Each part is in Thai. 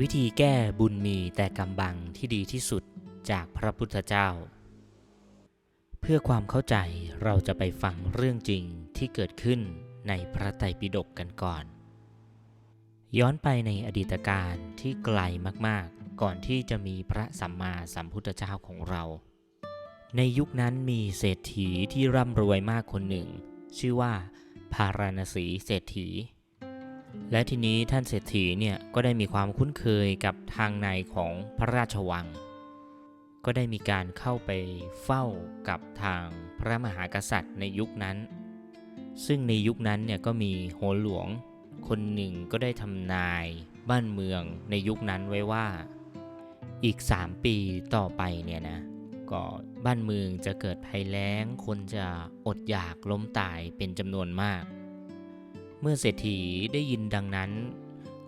วิธีแก้บุญมีแต่กำบังที่ดีที่สุดจากพระพุทธเจ้า เพื่อความเข้าใจเราจะไปฟังเรื่องจริงที่เกิดขึ้นในพระไตรปิฎกกันก่อน ย้อนไปในอดีตการที่ไกลมากๆ ก่อนที่จะมีพระสัมมาสัมพุทธเจ้าของเรา ในยุคนั้นมีเศรษฐีที่ร่ำรวยมากคนหนึ่ง ชื่อว่าพาราณสีเศรษฐี และทีนี้ท่านเศรษฐีเนี่ยก็ได้มีความคุ้นเคยกับทางในของพระราชวัง ก็ได้มีการเข้าไปเฝ้ากับทางพระมหากษัตริย์ในยุคนั้น ซึ่งในยุคนั้นเนี่ยก็มีโหนหลวง คนหนึ่งก็ได้ทำนายบ้านเมืองในยุคนั้นไว้ว่า อีก 3 ปีต่อไปเนี่ยนะก็บ้านเมืองจะเกิดภัยแล้ง คนจะอดอยากล้มตายเป็นจำนวนมาก เมื่อเศรษฐีได้ยินดังนั้น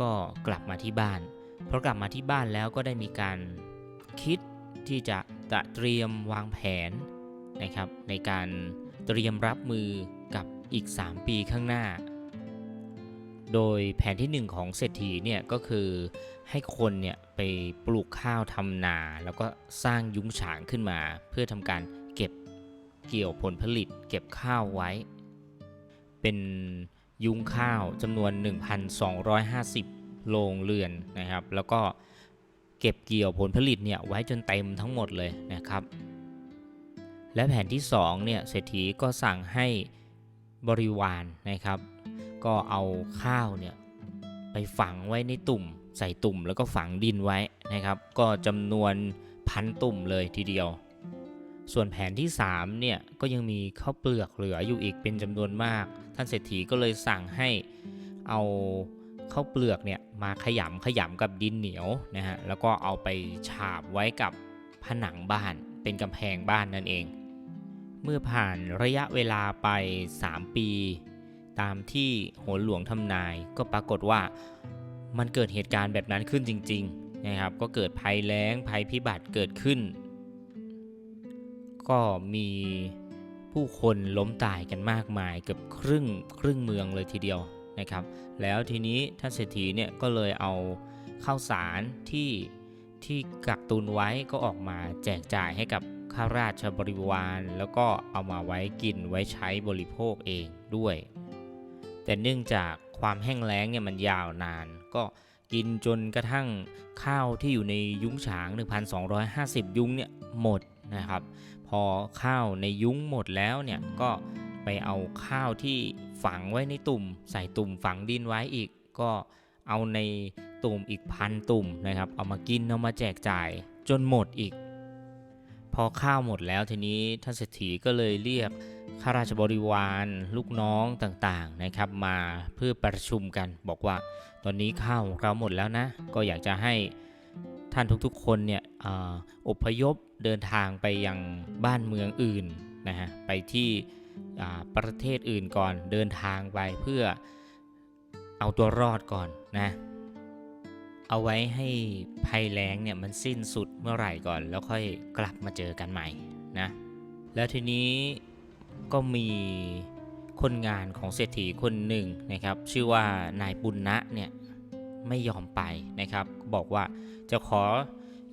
ก็กลับมาที่บ้าน เพราะกลับมาที่บ้านแล้วก็ได้มีการคิดที่จะตะเตรียมวางแผนนะครับ ในการเตรียมรับมือกับอีก 3 ปีข้างหน้า โดยแผนที่ 1 ของเศรษฐีเนี่ยก็คือให้คนเนี่ยไปปลูกข้าวทำนา แล้วก็สร้างยุ้งฉางขึ้นมา เพื่อทำการเก็บเกี่ยวผลผลิต เก็บข้าวไว้ เป็น ยุ้งข้าวจำนวน 1,250 โรงเรือนนะครับ แล้วก็เก็บเกี่ยวผลผลิตเนี่ยไว้จนเต็มทั้งหมดเลยนะครับ และแผนที่2เนี่ยเศรษฐีก็สั่งให้บริวารนะครับ ก็เอาข้าวเนี่ยไปฝังไว้ในตุ่ม ใส่ตุ่มแล้วก็ฝังดินไว้นะครับ ก็จำนวนพันตุ่มเลยทีเดียว ส่วนแผนที่3เนี่ยก็ยังมีข้าวเปลือกเหลืออยู่อีกเป็นจำนวนมาก ท่านเศรษฐีก็เลยสั่งให้เอาข้าวเปลือกเนี่ยมาขยำขยำกับดินเหนียวนะฮะแล้วก็เอาไปฉาบไว้กับผนังบ้านเป็นกำแพงบ้านนั่นเอง เมื่อผ่านระยะเวลาไป 3 ปี ตามที่โหนหลวงทำนายก็ปรากฏว่ามันเกิดเหตุการณ์แบบนั้นขึ้นจริงๆนะครับก็เกิดภัยแล้งภัยพิบัติเกิดขึ้น ก็มี ผู้คนล้มตายกันมากมายเกือบครึ่งครึ่งเมืองเลยทีเดียวนะครับ แล้วทีนี้ท่านเศรษฐีเนี่ยก็เลยเอาข้าวสารที่ที่กักตุนไว้ก็ออกมาแจกจ่ายให้กับข้าราชบริวาร แล้วก็เอามาไว้กินไว้ใช้บริโภคเองด้วย แต่เนื่องจากความแห้งแล้งเนี่ยมันยาวนาน ก็กินจนกระทั่งข้าวที่อยู่ในยุ้งฉาง 1,250 ยุ้งเนี่ยหมดนะครับพอข้าวในยุ้งหมดแล้วเนี่ยก็ไปเอาข้าวที่ฝังไว้ในตุ่ม ใส่ตุ่มฝังดินไว้อีก ก็เอาในตุ่มอีกพันตุ่มนะครับ เอามากินเอามาแจกจ่ายจนหมดอีก พอข้าวหมดแล้วทีนี้ท่านเศรษฐีก็เลยเรียกข้าราชบริวารลูกน้องต่างๆนะครับ มาเพื่อประชุมกันบอกว่า ตอนนี้ข้าวของเราหมดแล้วนะ ก็อยากจะให้ ท่านทุกๆคนเนี่ยออพยพเดินทางไปยังบ้านเมืองอื่นนะฮะไปที่ประเทศอื่นก่อนเดินทางไปเพื่อเอาตัวรอดก่อนนะเอาไว้ให้ภัยแล้งเนี่ยมันสิ้นสุดเมื่อไหร่ก่อน แล้วค่อยกลับมาเจอกันใหม่นะแล้วทีนี้ก็มีคนงานของเศรษฐีคนหนึ่งนะครับ ชื่อว่านายปุณณะเนี่ย ไม่ยอมไปนะครับ บอกว่าจะขอ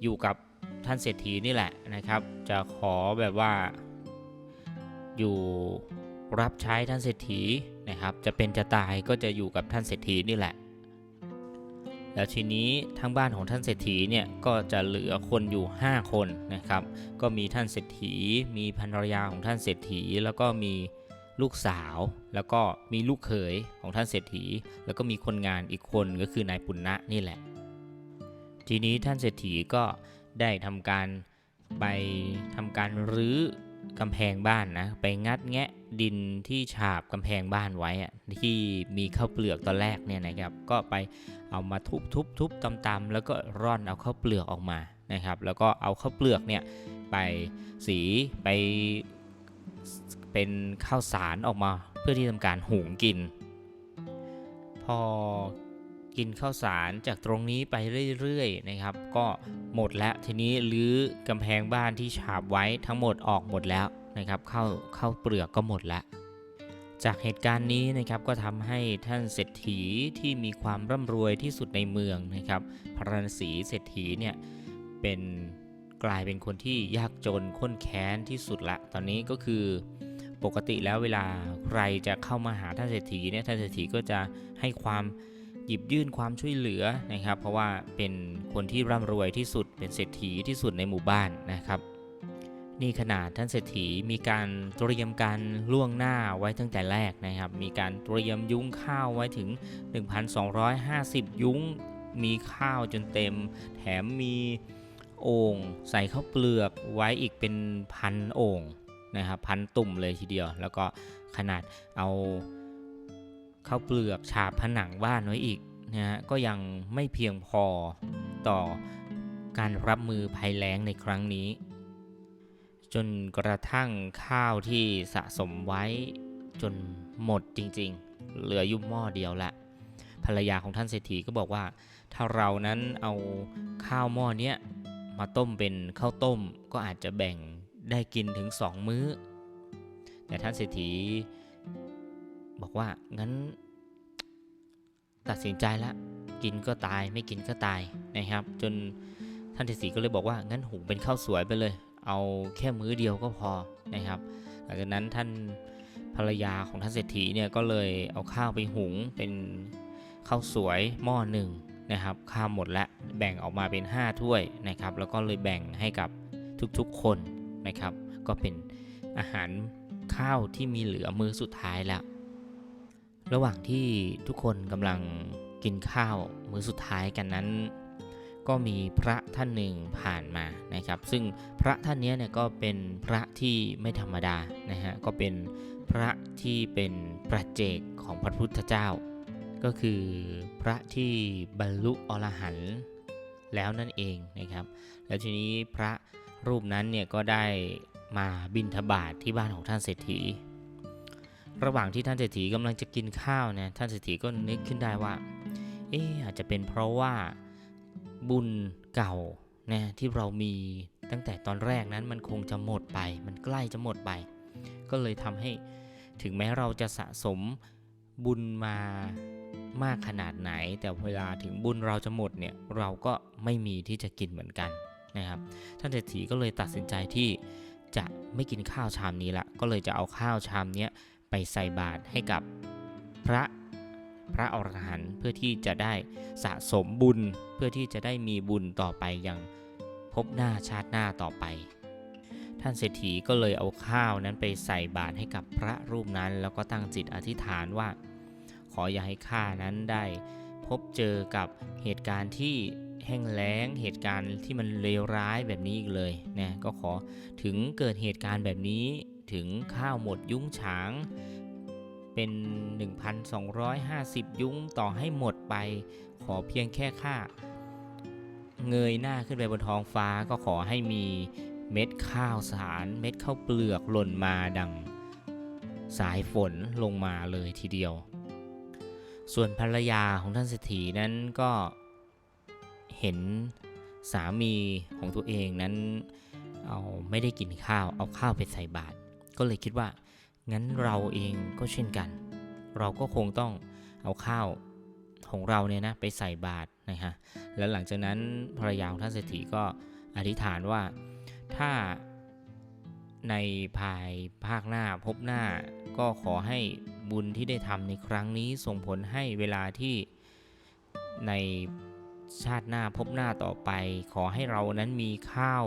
อยู่กับท่านเศรษฐีนี่แหละนะครับ จะขอแบบว่า อยู่รับใช้ท่านเศรษฐีนะครับ จะเป็นจะตายก็จะอยู่กับท่านเศรษฐีนี่แหละ แล้วทีนี้ทั้งบ้านของท่านเศรษฐีเนี่ยก็จะเหลือคนอยู่ 5 คนนะครับ ก็มีท่านเศรษฐี มีภรรยาของท่านเศรษฐีแล้วก็มี ลูกสาว แล้วก็มีลูกเขยของท่านเศรษฐี แล้วก็มีคนงานอีกคนก็คือนายปุณณะนี่แหละ ทีนี้ท่านเศรษฐีก็ได้ทำการไปทำการรื้อกำแพงบ้านนะ ไปงัดแงะดินที่ฉาบกำแพงบ้านไว้อะที่มีข้าวเปลือกตอนแรกเนี่ยนะครับ ก็ไปเอามาทุบทุบทุบตำตำๆแล้วก็ร่อนเอาข้าวเปลือกออกมานะครับ แล้วก็เอาข้าวเปลือกเนี่ยไปสีไป เป็นข้าวสารออกมาเพื่อที่ทำการหุงกิน พอกินข้าวสารจากตรงนี้ไปเรื่อยๆนะครับ ก็หมดแล้วทีนี้รื้อกำแพงบ้านที่ฉาบไว้ทั้งหมดออกหมดแล้วนะครับเข้าวข้าเปลือกก็หมดแล้วจากเหตุการณ์นี้นะครับก็ทำให้ท่านเศรษฐีที่มีความร่ำรวยที่สุดในเมืองนะครับพระนศีเศรษฐีเนี่ยเป็นกลายเป็นคนที่ยากจนข้นแค้นที่สุดละ ตอนนี้ก็คือ ปกติแล้วเวลาใครจะเข้ามาหาท่านเศรษฐีเนี่ยท่านเศรษฐีก็จะให้ความหยิบยื่นความช่วยเหลือนะครับ เพราะว่าเป็นคนที่ร่ำรวยที่สุดเป็นเศรษฐีที่สุดในหมู่บ้านนะครับ นี่ขนาดท่านเศรษฐีมีการเตรียมการล่วงหน้าไว้ตั้งแต่แรกนะครับ มีการเตรียมยุ้งข้าวไว้ถึง 1,250 ยุ้งมีข้าวจนเต็ม แถมมีโอ่งใส่ข้าวเปลือกไว้อีกเป็นพันโอ่ง นะครับพันตุ่มเลยทีเดียว แล้วก็ขนาดเอาข้าวเปลือกฉาบผนังบ้านไว้อีกนะฮะก็ยังไม่เพียงพอต่อการรับมือภัยแล้งในครั้งนี้ จนกระทั่งข้าวที่สะสมไว้จนหมดจริงๆ เหลือยุ่หม้อเดียวละภรรยาของท่านเศรษฐีก็บอกว่า ถ้าเรานั้นเอาข้าวหม้อเนี้ยมาต้มเป็นข้าวต้มก็อาจจะแบ่ง ได้กินถึงสองมื้อ แต่ท่านเศรษฐีบอกว่างั้น ตัดสินใจละ กินก็ตายไม่กินก็ตายนะครับ จนท่านเศรษฐีก็เลยบอกว่างั้นหุงเป็นข้าวสวยไปเลย เอาแค่มื้อเดียวก็พอนะครับ หลังจากนั้นท่านภรรยาของท่านเศรษฐีเนี่ยก็เลยเอาข้าวไปหุงเป็นข้าวสวยหม้อหนึ่งนะครับข้าวหมดแล้วแบ่งออกมาเป็น 5 ถ้วยนะครับ แล้วก็เลยแบ่งให้กับทุกๆคน นะครับ ก็เป็นอาหารข้าวที่มีเหลือมื้อสุดท้ายแล้ว ระหว่างที่ทุกคนกำลังกินข้าวมื้อสุดท้ายกันนั้น ก็มีพระท่านหนึ่งผ่านมานะครับ ซึ่งพระท่านนี้เนี่ยก็เป็นพระที่ไม่ธรรมดานะฮะก็เป็นพระที่เป็นประเจกของพระพุทธเจ้า ก็คือพระที่บรรลุอรหันต์แล้วนั่นเองนะครับ แล้วทีนี้พระ รูปนั้นเนี่ยก็ได้มาบิณฑบาตทที่บ้านของท่านเศรษฐี ระหว่างที่ท่านเศรษฐีกำลังจะกินข้าวเนี่ยท่านเศรษฐีก็นึกขึ้นได้ว่า เอ๊อาจจะเป็นเพราะว่าบุญเก่านะที่เรามีตั้งแต่ตอนแรกนั้นมันคงจะหมดไป มันใกล้จะหมดไป ก็เลยทำให้ถึงแม้เราจะสะสมบุญมามากขนาดไหน แต่เวลาถึงบุญเราจะหมดเนี่ยเราก็ไม่มีที่จะกินเหมือนกัน นะครับ ท่านเศรษฐีก็เลยตัดสินใจที่จะไม่กินข้าวชามนี้ละ ก็เลยจะเอาข้าวชามนี้ไปใส่บาตรให้กับพระพระอรหันต์เพื่อที่จะได้สะสมบุญเพื่อที่จะได้มีบุญต่อไปยังพบหน้าชาติหน้าต่อไป ท่านเศรษฐีก็เลยเอาข้าวนั้นไปใส่บาตรให้กับพระรูปนั้น แล้วก็ตั้งจิตอธิษฐานว่า ขออย่าให้ข้านั้นได้ พบเจอกับเหตุการณ์ที่ แห้งแล้งเหตุการณ์ที่มันเลวร้ายแบบนี้อีกเลยนะก็ขอถึงเกิดเหตุการณ์แบบนี้ถึงข้าวหมดยุ้งฉาง เป็น 1,250 ยุ้งต่อให้หมดไป ขอเพียงแค่ค่าเงยหน้าขึ้นไปบนท้องฟ้าก็ขอให้มีเม็ดข้าวสาร เม็ดข้าวเปลือกหล่นมาดัง สายฝนลงมาเลยทีเดียว ส่วนภรรยาของท่านเศรษฐีนั้นก็ เห็นสามีของตัวเองนั้นเอาไม่ได้กินข้าวเอาข้าวไปใส่บาตรก็เลยคิดว่า งั้นเราเองก็เช่นกัน เราก็คงต้องเอาข้าวของเราเนี่ยนะไปใส่บาตรนะฮะแล้วหลังจากนั้นภรรยาของท่านเศรษฐีก็อธิษฐานว่าถ้าในภายภาคหน้าพบหน้าก็ขอให้บุญที่ได้ทำในครั้งนี้ส่งผลให้เวลาที่ใน ชาติหน้าพบหน้าต่อไป ขอให้เรานั้นมีข้าว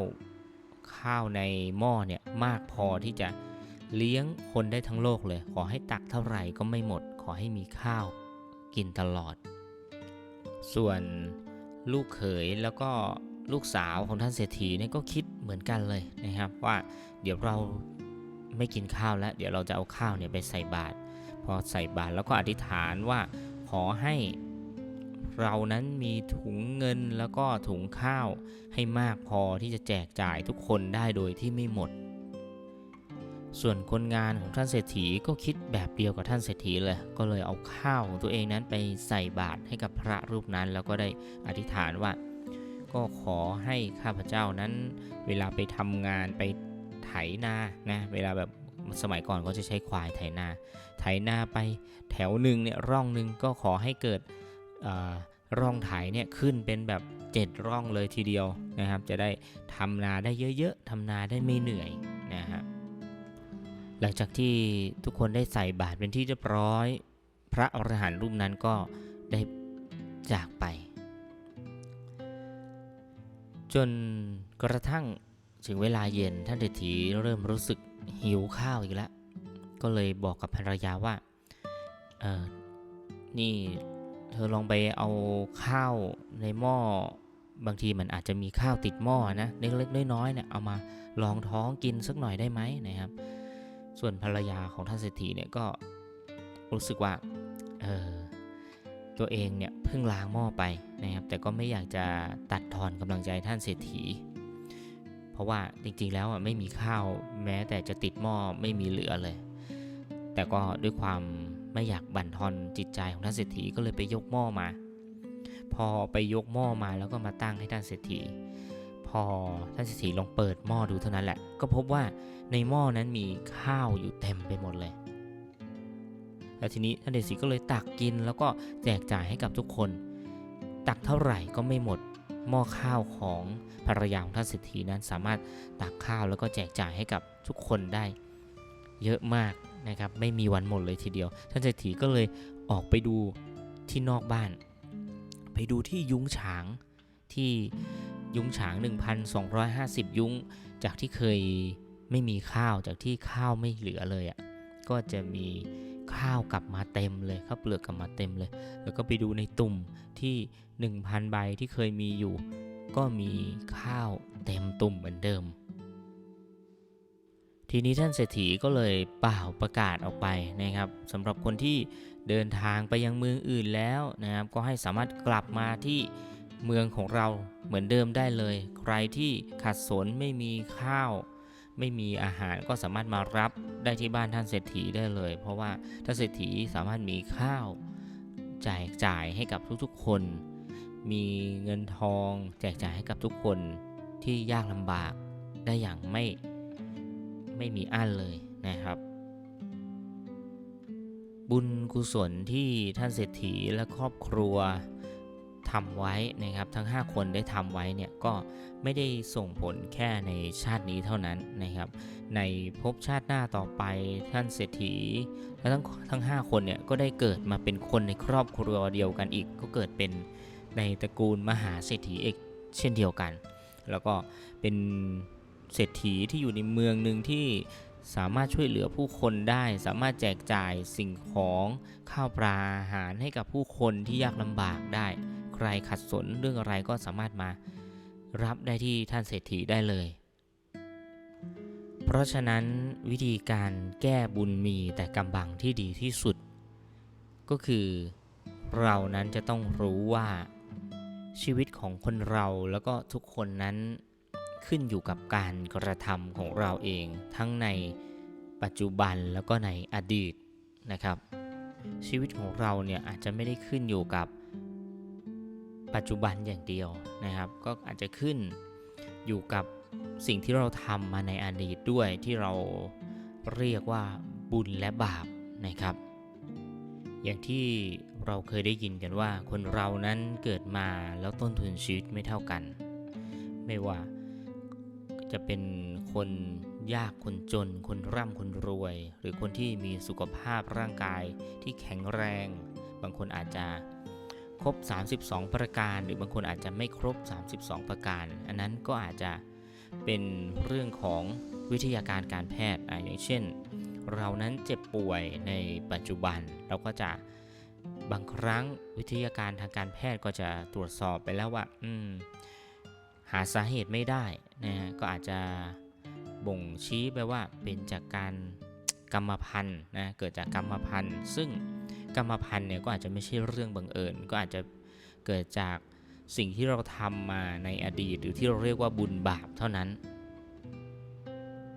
ข้าวในหม้อเนี่ยมากพอที่จะเลี้ยงคนได้ทั้งโลกเลย ขอให้ตักเท่าไหร่ก็ไม่หมด ขอให้มีข้าวกินตลอด ส่วนลูกเขยแล้วก็ลูกสาวของท่านเศรษฐีเนี่ยก็คิดเหมือนกันเลยนะครับ ว่าเดี๋ยวเราไม่กินข้าวแล้ว เดี๋ยวเราจะเอาข้าวเนี่ยไปใส่บาตรพอใส่บาตรแล้วก็อธิษฐานว่าขอให้ เรานั้นมีถุงเงินแล้วก็ถุงข้าวให้มากพอที่จะแจกจ่ายทุกคนได้โดยที่ไม่หมด ส่วนคนงานของท่านเศรษฐีก็คิดแบบเดียวกับท่านเศรษฐีเลย ก็เลยเอาข้าวของตัวเองนั้นไปใส่บาตรให้กับพระรูปนั้น แล้วก็ได้อธิษฐานว่า ก็ขอให้ข้าพเจ้านั้น เวลาไปทำงานไปไถนานะเวลาแบบสมัยก่อนก็จะใช้ควายไถนา ไถนาไปแถวหนึ่งเนี่ยร่องหนึ่งก็ขอให้เกิด ร่องไถเนี่ยขึ้นเป็นแบบเจ็ดร่องเลยทีเดียวนะครับ จะได้ทำนาได้เยอะๆทำนาได้ไม่เหนื่อยนะฮะหลังจากที่ทุกคนได้ใส่บาตรเป็นที่เรียบร้อย พระอรหันต์รูปนั้นก็ได้จากไป จนกระทั่งถึงเวลาเย็นท่านเศรษฐีเริ่มรู้สึกหิวข้าวอีกแล้ว ก็เลยบอกกับภรรยาว่าเออนี่ เธอลองไปเอาข้าวในหม้อบางทีมันอาจจะมีข้าวติดหม้อนะเล็กๆน้อยๆเนี่ยเอามาลองท้องกินสักหน่อยได้ไหมนะครับ ส่วนภรรยาของท่านเศรษฐีเนี่ยก็รู้สึกว่าเออตัวเองเนี่ยเพิ่งล้างหม้อไปนะครับ แต่ก็ไม่อยากจะตัดทอนกำลังใจท่านเศรษฐี เพราะว่าจริงๆแล้วอะไม่มีข้าวแม้แต่จะติดหม้อไม่มีเหลือเลย แต่ก็ด้วยความ ไม่อยากบั่นทอนจิตใจของท่านเศรษฐีก็เลยไปยกหม้อมา พอไปยกหม้อมาแล้วก็มาตั้งให้ท่านเศรษฐี พอท่านเศรษฐีลองเปิดหม้อดูเท่านั้นแหละ ก็พบว่าในหม้อนั้นมีข้าวอยู่เต็มไปหมดเลยแล้วทีนี้ท่านเศรษฐีก็เลยตักกินแล้วก็แจกจ่ายให้กับทุกคน ตักเท่าไหร่ก็ไม่หมดหม้อข้าวของภรรยาของท่านเศรษฐีนั้นสามารถตักข้าวแล้วก็แจกจ่ายให้กับทุกคนได้ เยอะมาก นะครับไม่มีวันหมดเลยทีเดียว ท่านเศรษฐีก็เลยออกไปดูที่นอกบ้าน ไปดูที่ยุ้งฉางที่ยุ้งฉาง 1,250 ยุ้ง จากที่เคยไม่มีข้าวจากที่ข้าวไม่เหลือเลยอะ่ะก็จะมีข้าวกลับมาเต็มเลยข้าวเปลือกกลับมาเต็มเลย แล้วก็ไปดูในตุ่มที่ 1,000 ใบที่เคยมีอยู่ ก็มีข้าวเต็มตุ่มเหมือนเดิม ทีนี้ท่านเศรษฐีก็เลยเป่าประกาศออกไปนะครับสำหรับคนที่เดินทางไปยังเมืองอื่นแล้วนะครับก็ให้สามารถกลับมาที่เมืองของเราเหมือนเดิมได้เลย ใครที่ขัดสนไม่มีข้าว ไม่มีอาหารก็สามารถมารับได้ที่บ้านท่านเศรษฐีได้เลย เพราะว่าท่านเศรษฐีสามารถมีข้าวแจกจ่ายให้กับทุกๆคน มีเงินทอง แจกจ่ายให้กับทุกคนที่ยากลำบากได้อย่างไม่ ไม่มีอั้นเลยนะครับ บุญกุศลที่ท่านเศรษฐีและครอบครัวทำไว้นะครับทั้ง 5 คนได้ทำไว้เนี่ยก็ไม่ได้ส่งผลแค่ในชาตินี้เท่านั้นนะครับ ในภพชาติหน้าต่อไปท่านเศรษฐีและทั้งทั้ง 5 คนเนี่ยก็ได้เกิดมาเป็นคนในครอบครัวเดียวกันอีก ก็เกิดเป็นในตระกูลมหาเศรษฐีเอกเช่นเดียวกัน แล้วก็เป็น เศรษฐีที่อยู่ในเมืองหนึ่งที่สามารถช่วยเหลือผู้คนได้ สามารถแจกจ่ายสิ่งของข้าวปลาอาหารให้กับผู้คนที่ยากลำบากได้ ใครขัดสนเรื่องอะไรก็สามารถมารับได้ที่ท่านเศรษฐีได้เลย เพราะฉะนั้นวิธีการแก้บุญมีแต่กำบังที่ดีที่สุด ก็คือเรานั้นจะต้องรู้ว่าชีวิตของคนเราแล้วก็ทุกคนนั้น ขึ้นอยู่กับการกระทำของเราเอง ทั้งในปัจจุบันแล้วก็ในอดีตนะครับ ชีวิตของเราเนี่ยอาจจะไม่ได้ขึ้นอยู่กับปัจจุบันอย่างเดียวนะครับ ก็อาจจะขึ้นอยู่กับสิ่งที่เราทำมาในอดีตด้วยที่เราเรียกว่าบุญและบาปนะครับ อย่างที่เราเคยได้ยินกันว่าคนเรานั้นเกิดมาแล้วต้นทุนชีวิตไม่เท่ากัน ไม่ว่า จะเป็นคนยากคนจน คนร่ำคนรวย หรือคนที่มีสุขภาพร่างกายที่แข็งแรง บางคนอาจจะครบ 32 ประการ หรือบางคนอาจจะไม่ครบ 32 ประการ อันนั้นก็อาจจะเป็นเรื่องของวิทยาการการแพทย์ออย่างเช่น เรานั้นเจ็บป่วยในปัจจุบัน เราก็จะบางครั้งวิทยาการทางการแพทย์ก็จะตรวจสอบไปแล้วว่า อืมาสาเหตุไม่ได้นะฮะก็อาจจะบ่งชี้ไปว่าเป็นจากการกรรมพันธุ์นะเกิดจากกรรมพันธุ์ ซึ่งกรรมพันธุ์เนี่ยก็อาจจะไม่ใช่เรื่องบังเอิญ ก็อาจจะเกิดจากสิ่งที่เราทำมาในอดีต หรือที่เราเรียกว่าบุญบาปเท่านั้น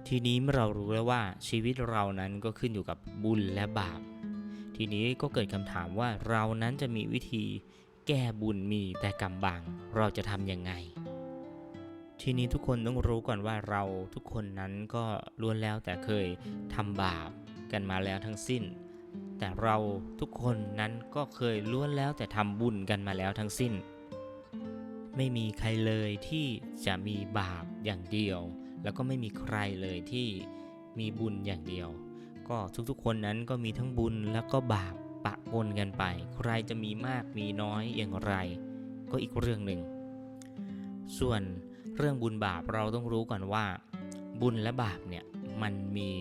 ทีนี้เมื่อเรารู้แล้วว่าชีวิตเรานั้นก็ขึ้นอยู่กับบุญและบาป ทีนี้ก็เกิดคำถามว่าเรานั้นจะมีวิธีแก้บุญมีแต่กรรมบังเราจะทำยังไง ทีนี้ทุกคนต้องรู้ก่อนว่าเราทุกคนนั้นก็ล้วนแล้วแต่เคยทำบาปกันมาแล้วทั้งสิ้น แต่เราทุกคนนั้นก็เคยล้วนแล้วแต่ทำบุญกันมาแล้วทั้งสิ้น ไม่มีใครเลยที่จะมีบาปอย่างเดียว แล้วก็ไม่มีใครเลยที่มีบุญอย่างเดียว ก็ทุกๆคนนั้นก็มีทั้งบุญแล้วก็บาปปะปนกันไป ใครจะมีมากมีน้อยอย่างไร ก็อีกเรื่องหนึ่ง ส่วน เรื่องบุญบาปเราต้องรู้ก่อนว่า บุญและบาปเนี่ยมันมี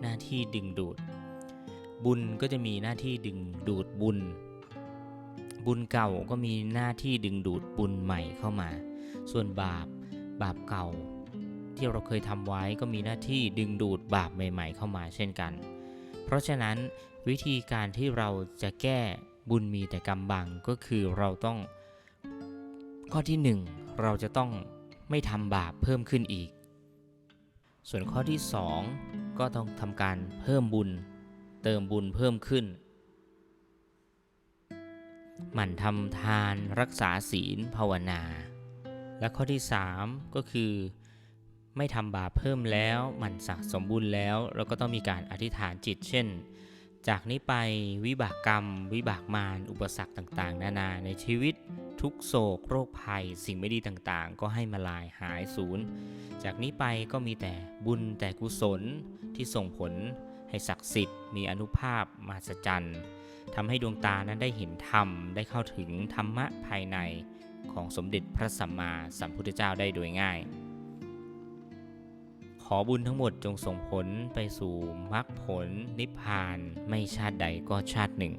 หน้าที่ดึงดูด บุญก็จะมีหน้าที่ดึงดูดบุญ บุญเก่าก็มีหน้าที่ดึงดูดบุญใหม่เข้ามา ส่วนบาปบาปเก่า ที่เราเคยทำไว้ก็มีหน้าที่ดึงดูดบาปใหม่ ๆ เข้ามาเช่นกัน เพราะฉะนั้นวิธีการที่เราจะแก้บุญมีแต่กำบังก็คือเราต้องข้อที่หนึ่งเราจะต้อง ไม่ทำบาปเพิ่มขึ้นอีก ส่วนข้อที่สองก็ต้องทำการเพิ่มบุญ เติมบุญเพิ่มขึ้น หมั่นทำทานรักษาศีลภาวนา และข้อที่ 3 ก็คือ ไม่ทำบาปเพิ่มแล้วหมั่นสะสมบุญแล้วเราก็ต้องมีการอธิษฐานจิต เช่นจากนี้ไปวิบากกรรม วิบากมารอุปสรรคต่างๆ นานาในชีวิต ทุกโศกโรคภัย สิ่งไม่ดีต่างๆ ก็ให้มาลายหายสูญจากนี้ไปก็มีแต่บุญแต่กุศลที่ส่งผลให้ศักดิ์สิทธิ์ มีอนุภาพมาสจันทำให้ดวงตานั้นได้เห็นธรรม ได้เข้าถึงธรรมะภายในของสมเด็จพระสัมมาสัมพุทธเจ้าได้โดยง่าย ขอบุญทั้งหมดจงส่งผลไปสู่มรรคผลนิพพานไม่ชาติใดก็ชาติหนึ่ง